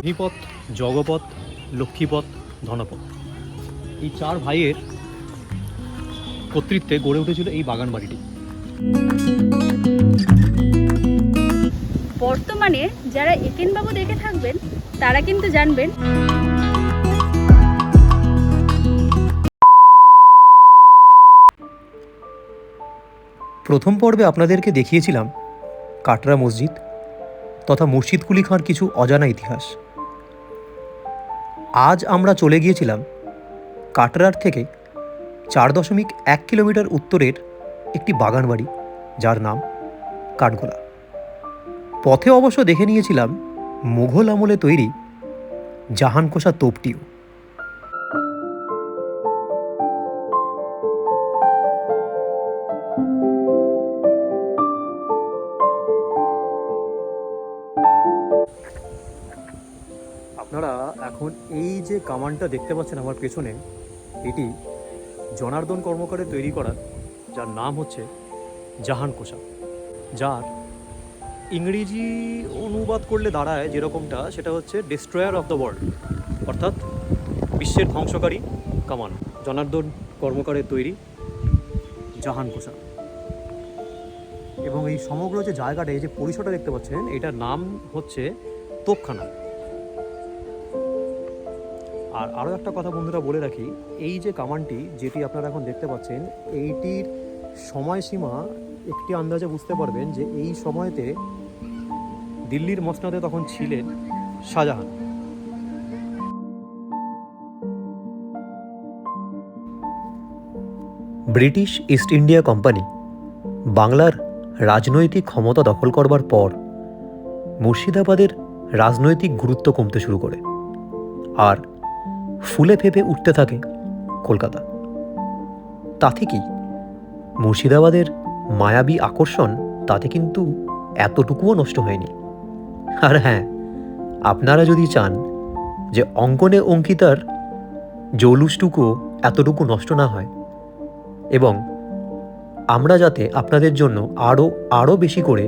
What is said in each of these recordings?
মহিপথ জগপথ লক্ষ্মীপথ ধনপথ। এই চার ভাইয়ের কর্তৃত্বে গড়ে উঠেছিল এই বাগান বাড়িটি বর্তমানে যারা একেনবাবু দেখে থাকবেন তারা কিন্তু জানবেন প্রথম পর্বে আপনাদেরকে দেখিয়েছিলাম কাটরা মসজিদ তথা মুর্শিদ কুলি খাঁর কিছু অজানা ইতিহাস। আজ আমরা চলে গিয়েছিলাম কাটরার থেকে চার দশমিক এক কিলোমিটার উত্তরের একটি বাগানবাড়ি, যার নাম কাঠগোলা। পথে অবশ্য দেখে নিয়েছিলাম মুঘল আমলে তৈরি জাহানকোষা তোপটিও। আপনারা এখন এই যে কামানটা দেখতে পাচ্ছেন আমার পেছনে, এটি জনার্দন কর্মকারের তৈরি করা, যার নাম হচ্ছে জাহান কোষা যার ইংরেজি অনুবাদ করলে দাঁড়ায় যেরকমটা, সেটা হচ্ছে ডিস্ট্রয়ার অফ দ্য ওয়ার্ল্ড অর্থাৎ বিশ্বের ধ্বংসকারী কামান, জনার্দন কর্মকারের তৈরি জাহান কোষা এবং এই সমগ্র যে জায়গাটা, এই যে পরিসরটা দেখতে পাচ্ছেন, এটার নাম হচ্ছে তোপখানা। আর আরও একটা কথা বন্ধুরা বলে রাখি, এই যে কামানটি যেটি আপনারা এখন দেখতে পাচ্ছেন, এইটির সময়সীমা একটি আন্দাজে বুঝতে পারবেন যে এই সময়তে দিল্লির মসনাদে তখন ছিলেন Shah Jahan. British East India Company বাংলার রাজনৈতিক ক্ষমতা দখল করবার পর মুর্শিদাবাদের রাজনৈতিক গুরুত্ব কমতে শুরু করে। আর ফুলে ফেপে উঠতে থাকে কলকাতা। তাতে কি মুর্শিদাবাদের মায়াবী আকর্ষণ তাতে কিন্তু এতটুকুও নষ্ট হয়নি। আর হ্যাঁ আপনারা যদি চান যে অঙ্কনে অঙ্কিতার জৌলুসটুকুও এতটুকু নষ্ট না হয়, এবং আমরা যাতে আপনাদের জন্য আরও আরও বেশি করে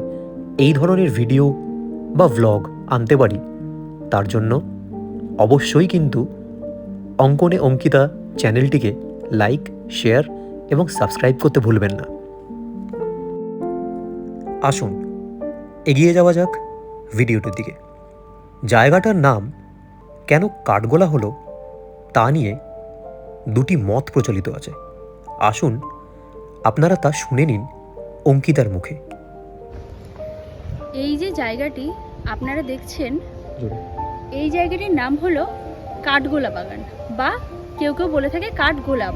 এই ধরনের ভিডিও বা ভ্লগ আনতে পারি, তার জন্য অবশ্যই কিন্তু অঙ্কনে অঙ্কিতা চ্যানেলটিকে লাইক শেয়ার এবং সাবস্ক্রাইব করতে ভুলবেন না। আসুন এগিয়ে যাওয়া যাক ভিডিওটির দিকে। জায়গাটার নাম কেন কাঠগোলা হলো তা নিয়ে দুটি মত প্রচলিত আছে। আসুন আপনারা তা শুনে নিন অঙ্কিতার মুখে। এই যে জায়গাটি আপনারা দেখছেন এই জায়গাটির নাম হলো কাঠগোলা বাগান। বা কেউ কেউ বলে থাকে কাঠগোলাপ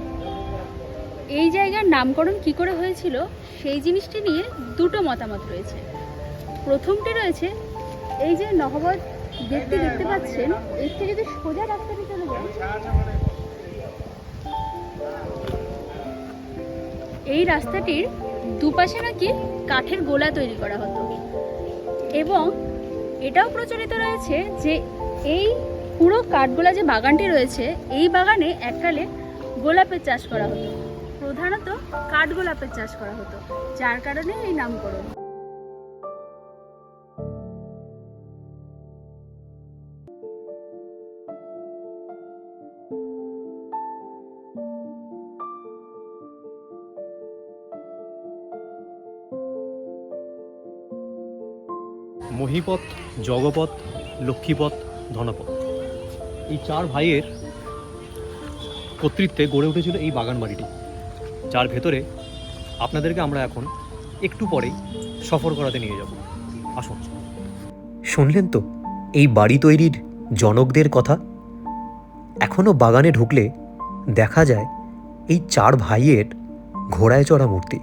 এই জায়গার নামকরণ কি করে হয়েছিল? সেই জিনিসটি নিয়ে দুটো মতামত রয়েছে। প্রথমটি রয়েছে, এই যে নহবত গেটটি দেখতে পাচ্ছেন এর থেকে যদি সোজা রাস্তাটি চলে যায় এই রাস্তাটির দুপাশে নাকি কাঠের গোলা তৈরি করা হতো। এবং এটাও প্রচলিত রয়েছে যে এই পুরো কাঠগোলা যে বাগানটি রয়েছে, এই বাগানে এককালে গোলাপের চাষ করা হতো। প্রধানত কাঠগোলাপের চাষ করা হতো, যার কারণে এই নামকরণ। মহিপথ, জগপথ, লক্ষ্মীপথ, ধনপথ। এই চার ভাইয়ের কর্তৃত্বে গড়ে উঠেছিল এই বাগান বাড়িটি। যার ভেতরে আপনাদেরকে আমরা এখন একটু পরেই সফর করাতে নিয়ে যাব। আসুন। শুনলেন তো, এই বাড়ি তৈরির জনকদের কথা? এখনও বাগানে ঢুকলে দেখা যায় এই চার ভাইয়ের ঘোড়ায় চড়া মূর্তি।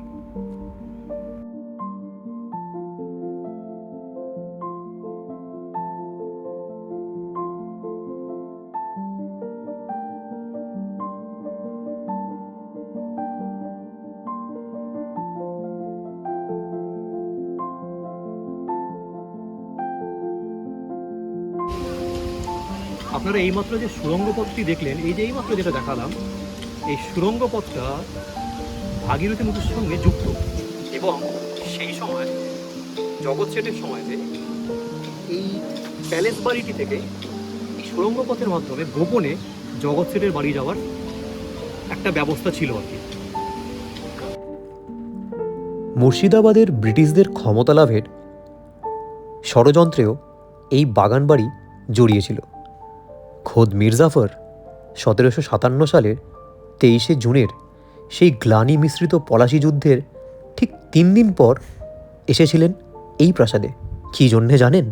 আপনারা এইমাত্র যে সুরঙ্গ পথটি দেখলেন, এই যে এইমাত্র যেটা দেখালাম, এই সুরঙ্গ পথটা ভাগীরথী নদীর সঙ্গে যুক্ত। এবং সেই সময়, জগৎ সেটের সময়তে এই প্যালেস বাড়িটি থেকে সুড়ঙ্গ পথের মাধ্যমে গোপনে জগৎ সেটের বাড়ি যাওয়ার একটা ব্যবস্থা ছিল আর কি। মুর্শিদাবাদের ব্রিটিশদের ক্ষমতা লাভের ষড়যন্ত্রেও এই বাগান বাড়ি জড়িয়েছিল খোদ মির্জাফর সতেরোশো সাতান্ন সালের তেইশে জুনের সেই গ্লানি মিশ্রিত পলাশি যুদ্ধের ঠিক তিন দিন পর এসেছিলেন এই প্রাসাদে। কী জন্যে জানেন?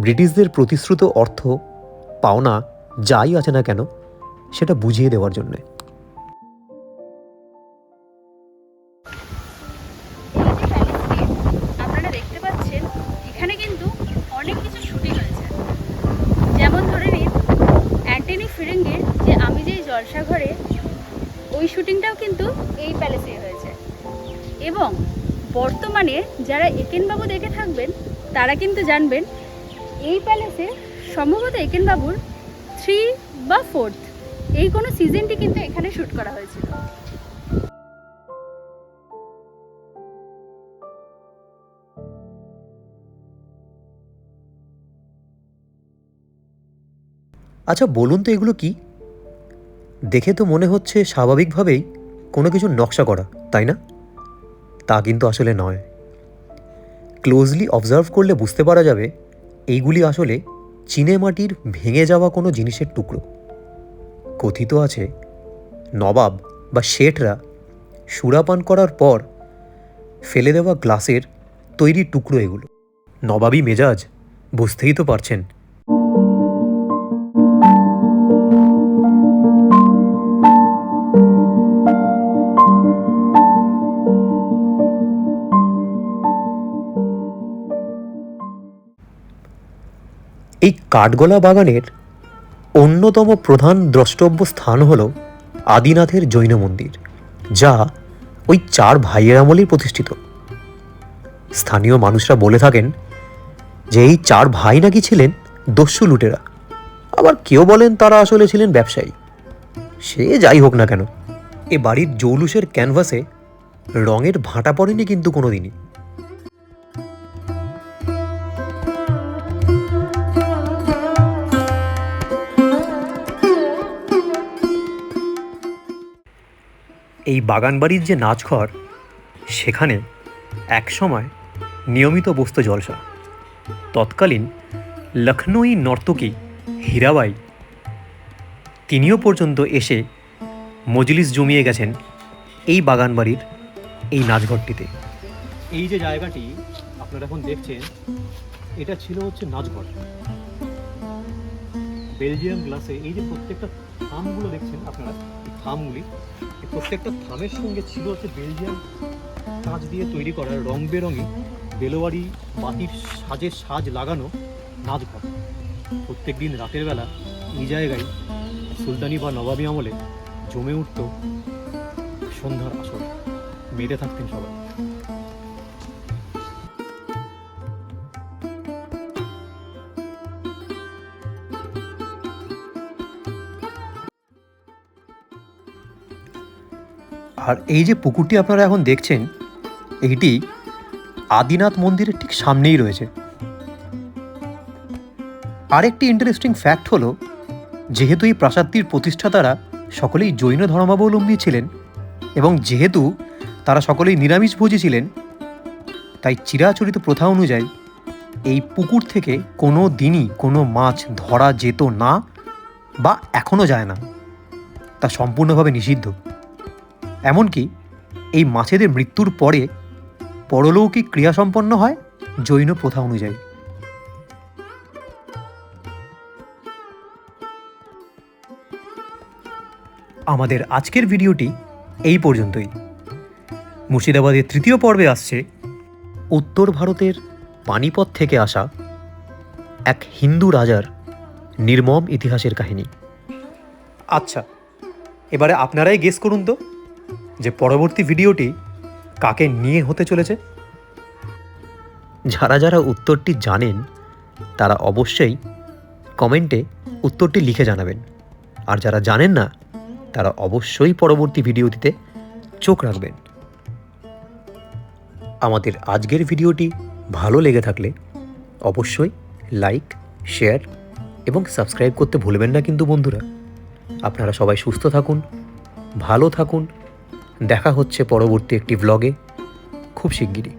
ব্রিটিশদের প্রতিশ্রুত অর্থ, পাওনা, যাই আছে না কেন, সেটা বুঝিয়ে দেওয়ার জন্যে। বর্তমানে যারা একেনবাবু দেখে থাকবেন, তারা কিন্তু জানবেন এই প্যালেসে সম্ভবত একেনবাবুর থ্রি বা ফোর্থ এই কোনো সিজনটি কিন্তু এখানে শ্যুট করা হয়েছিল। আচ্ছা বলুন তো এগুলো কি? দেখে তো মনে হচ্ছে স্বাভাবিকভাবেই কোনো কিছু নকশা করা, তাই না? তা কিন্তু আসলে নয়। ক্লোজলি অবজার্ভ করলে বুঝতে পারা যাবে, এইগুলি আসলে চীনে মাটির ভেঙে যাওয়া কোনো জিনিসের টুকরো। কথিত আছে, নবাব বা শেঠরা সুরাপান করার পর ফেলে দেওয়া গ্লাসের তৈরি টুকরো এগুলো। নবাবী মেজাজ বুঝতেই তো পারছেন এই কাঠগোলা বাগানের অন্যতম প্রধান দ্রষ্টব্য স্থান হল আদিনাথের জৈন মন্দির, যা ওই চার ভাইয়ের আমলেই প্রতিষ্ঠিত। স্থানীয় মানুষরা বলে থাকেন যে এই চার ভাই নাকি ছিলেন দস্যু লুটেরা। আবার কেউ বলেন তারা আসলে ছিলেন ব্যবসায়ী। সে যাই হোক না কেন, এ বাড়ির জৌলুসের ক্যানভাসে রঙের ভাঁটা পড়েনি কিন্তু কোনো দিনই এই বাগানবাড়ির যে নাচঘর, সেখানে একসময় নিয়মিত বসত জলসা। তৎকালীন লখনৌই নর্তকী হীরাবাই তিনিও পর্যন্ত এসে মজলিস জমিয়ে গেছেন এই বাগানবাড়ির এই নাচঘরটিতে। এই যে জায়গাটি আপনারা এখন দেখছেন, এটা ছিল হচ্ছে নাচঘর। বেলজিয়াম গ্লাসে এই যে প্রত্যেকটা থামগুলো দেখছেন আপনারা থামগুলি প্রত্যেকটা থামের সঙ্গে ছিল হচ্ছে বেলজিয়াম কাঁচ দিয়ে তৈরি করা রং বেরঙে বেলোয়ারি বাতির সাজে সাজ লাগানো নাচঘর। প্রত্যেক দিন রাতের বেলা এই জায়গায় সুলতানি বা নবাবী আমলে জমে উঠত সন্ধ্যার আসর। মেতে থাকতেন সবাই। আর এই যে পুকুরটি আপনারা এখন দেখছেন এইটি আদিনাথ মন্দিরের ঠিক সামনেই রয়েছে। আরেকটি ইন্টারেস্টিং ফ্যাক্ট হলো, যেহেতু এই প্রাসাদটির প্রতিষ্ঠাতারা সকলেই জৈন ধর্মাবলম্বী ছিলেন এবং যেহেতু তারা সকলেই নিরামিষভোজী ছিলেন, তাই চিরাচরিত প্রথা অনুযায়ী এই পুকুর থেকে কোনো দিনই কোনো মাছ ধরা যেত না বা এখনও যায় না। তা সম্পূর্ণভাবে নিষিদ্ধ। এমনকি এই মাছেদের মৃত্যুর পরে পরলৌকিক ক্রিয়া সম্পন্ন হয় জৈন প্রথা অনুযায়ী। আমাদের আজকের ভিডিওটি এই পর্যন্তই। মুর্শিদাবাদের তৃতীয় পর্বে আসছে উত্তর ভারতের পানিপথ থেকে আসা এক হিন্দু রাজার নির্মম ইতিহাসের কাহিনী। আচ্ছা এবারে আপনারাই গেস করুন তো। যে পরবর্তী ভিডিওটি কাকে নিয়ে হতে চলেছে? যারা যারা উত্তরটি জানেন, তারা অবশ্যই কমেন্টে উত্তরটি লিখে জানাবেন। আর যারা জানেন না, তারা অবশ্যই পরবর্তী ভিডিওটিতে চোখ রাখবেন। আমাদের আজকের ভিডিওটি ভালো লেগে থাকলে অবশ্যই লাইক, শেয়ার এবং সাবস্ক্রাইব করতে ভুলবেন না কিন্তু বন্ধুরা। আপনারা সবাই সুস্থ থাকুন, ভালো থাকুন দেখা হচ্ছে পরবর্তী একটি ব্লগে খুব শিগগিরই।